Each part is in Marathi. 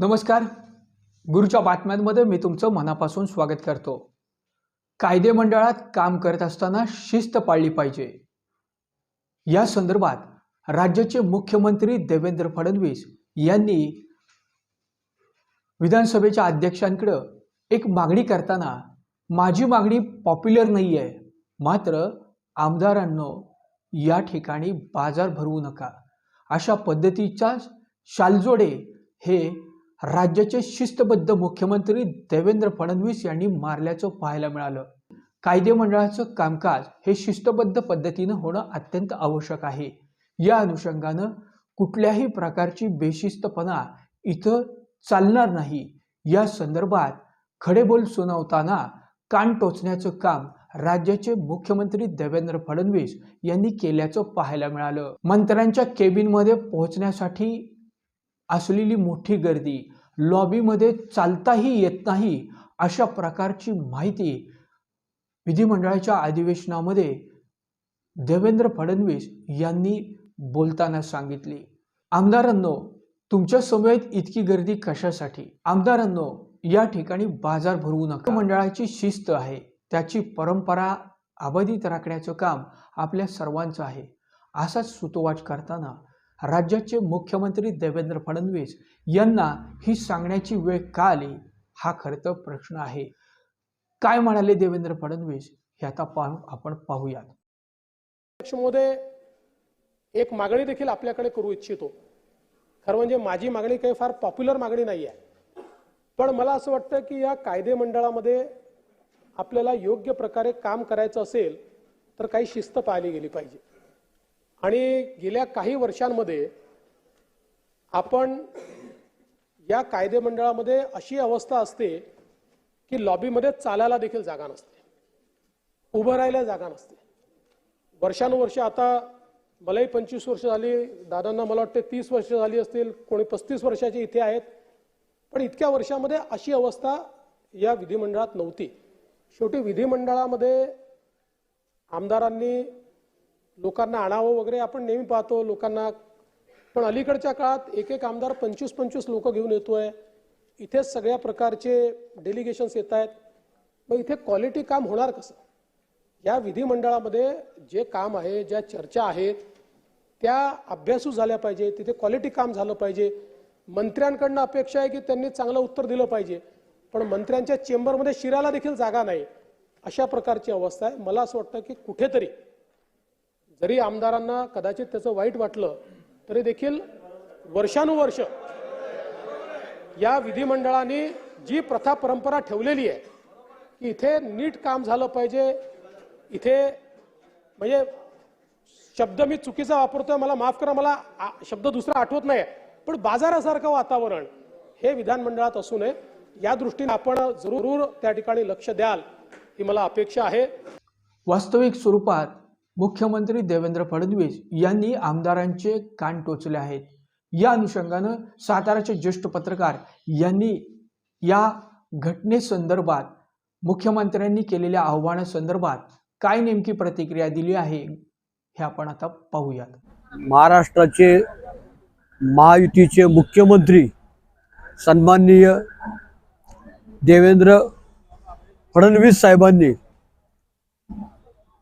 नमस्कार. गुरुच्या बातम्यांमध्ये मी तुमचं मनापासून स्वागत करतो. कायदे मंडळात काम करत असताना शिस्त पाळली पाहिजे. या संदर्भात राज्याचे मुख्यमंत्री देवेंद्र फडणवीस यांनी विधानसभेच्या अध्यक्षांकडं एक मागणी करताना माझी मागणी पॉप्युलर नाही आहे मात्र आमदारांनो या ठिकाणी बाजार भरवू नका. अशा पद्धतीचा शालजोडे हे राज्याचे शिस्तबद्ध मुख्यमंत्री देवेंद्र फडणवीस यांनी मारल्याचं पाहायला मिळालं. कायदेमंडळाचं कामकाज हे शिस्तबद्ध पद्धतीनं होणं अत्यंत आवश्यक आहे. या अनुषंगानं कुठल्याही प्रकारची बेशिस्तपणा इथं चालणार नाही. या संदर्भात खडेबोल सुनावताना कान टोचण्याचं काम राज्याचे मुख्यमंत्री देवेंद्र फडणवीस यांनी केल्याचं पाहायला मिळालं. मंत्र्यांच्या केबिनमध्ये पोहोचण्यासाठी असलेली मोठी गर्दी. लॉबीमध्ये चालताही येत नाही अशा प्रकारची माहिती विधिमंडळाच्या अधिवेशनामध्ये देवेंद्र फडणवीस यांनी बोलताना सांगितली. आमदारांनो तुमच्या समवेत इतकी गर्दी कशासाठी? आमदारांनो या ठिकाणी बाजार भरवू नका. मंडळाची शिस्त आहे. त्याची परंपरा अबाधित राखण्याचं काम आपल्या सर्वांचं आहे. असाच सुतोवाच करताना राज्याचे मुख्यमंत्री देवेंद्र फडणवीस यांना ही सांगण्याची वेळ का आली हा खरं तर प्रश्न आहे. काय म्हणाले देवेंद्र फडणवीस? हे आता पाहू आपण पाहूयात. अध्यक्ष एक मागणी देखील आपल्याकडे करू इच्छितो. खरं म्हणजे माझी मागणी काही फार पॉप्युलर मागणी नाही आहे पण मला असं वाटतं की या कायदे मंडळामध्ये आपल्याला योग्य प्रकारे काम करायचं असेल तर काही शिस्त पाळली गेली पाहिजे. आणि गेल्या काही वर्षांमध्ये आपण या कायदेमंडळामध्ये अशी अवस्था असते की लॉबीमध्ये चालायला देखील जागा नसते. उभं राहायला जागा नसते. वर्षानुवर्ष आता मलाही पंचवीस वर्ष झाली दादांना मला वाटते तीस वर्ष झाली असतील कोणी पस्तीस वर्षाचे इथे आहेत. पण इतक्या वर्षामध्ये अशी अवस्था या विधिमंडळात नव्हती. शेवटी विधिमंडळामध्ये आमदारांनी लोकांना आणावं वगैरे आपण नेहमी पाहतो लोकांना पण अलीकडच्या काळात एक एक आमदार पंचवीस पंचवीस लोक घेऊन येतोय. इथेच सगळ्या प्रकारचे डेलिगेशन्स येत आहेत. मग इथे क्वालिटी काम होणार कसं? या विधिमंडळामध्ये जे काम आहे ज्या चर्चा आहेत त्या अभ्यासू झाल्या पाहिजे तिथे क्वालिटी काम झालं पाहिजे. मंत्र्यांकडनं अपेक्षा आहे की त्यांनी चांगलं उत्तर दिलं पाहिजे. पण मंत्र्यांच्या चेंबरमध्ये शिराला देखील जागा नाही. अशा प्रकारची अवस्था आहे. मला असं वाटतं की कुठेतरी जरी आमदारांना कदाचित त्याचं वाईट वाटलं तरी देखील वर्षानुवर्ष या विधिमंडळाने जी प्रथा परंपरा ठेवलेली आहे की इथे नीट काम झालं पाहिजे इथे म्हणजे शब्द मी चुकीचा वापरतोय मला माफ करा मला आ- शब्द दुसरा आठवत नाही पण बाजारासारखं वातावरण हे विधानमंडळात असू नये. या दृष्टीने आपण जरूर त्या ठिकाणी लक्ष द्याल ही मला अपेक्षा आहे. वास्तविक स्वरूपात मुख्यमंत्री देवेंद्र फडणवीस यांनी आमदारांचे कान टोचले आहेत. या अनुषंगानं साताराचे ज्येष्ठ पत्रकार यांनी या घटनेसंदर्भात मुख्यमंत्र्यांनी केलेल्या आव्हानासंदर्भात काय नेमकी प्रतिक्रिया दिली आहे हे आपण आता पाहूयात. महाराष्ट्राचे महायुतीचे मुख्यमंत्री सन्माननीय देवेंद्र फडणवीस साहेबांनी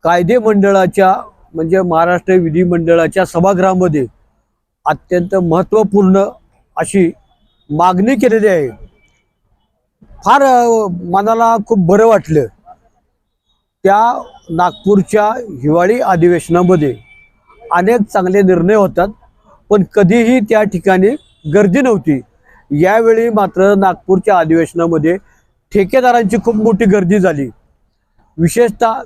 कायदे मंडळाच्या म्हणजे महाराष्ट्र विधिमंडळाच्या सभागृहामध्ये अत्यंत महत्त्वपूर्ण अशी मागणी केलेली आहे. फार मनाला खूप बरं वाटलं. त्या नागपूरच्या हिवाळी अधिवेशनामध्ये अनेक चांगले निर्णय होतात पण कधीही त्या ठिकाणी गर्दी नव्हती. यावेळी मात्र नागपूरच्या अधिवेशनामध्ये ठेकेदारांची खूप मोठी गर्दी झाली. विशेषतः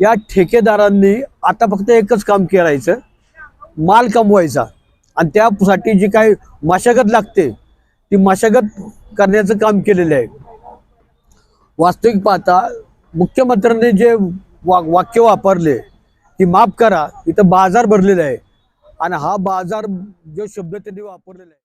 या ठेकेदारांनी आता फक्त एकच काम करायचं माल कमवायचा. आणि त्यासाठी जी काही मशागत लागते ती मशागत करण्याचं काम केलेलं आहे. वास्तविक पाहता मुख्यमंत्र्यांनी जे वा वाक्य वापरले की माफ करा इथं बाजार भरलेला आहे. आणि हा बाजार जो शब्द त्यांनी वापरलेला आहे.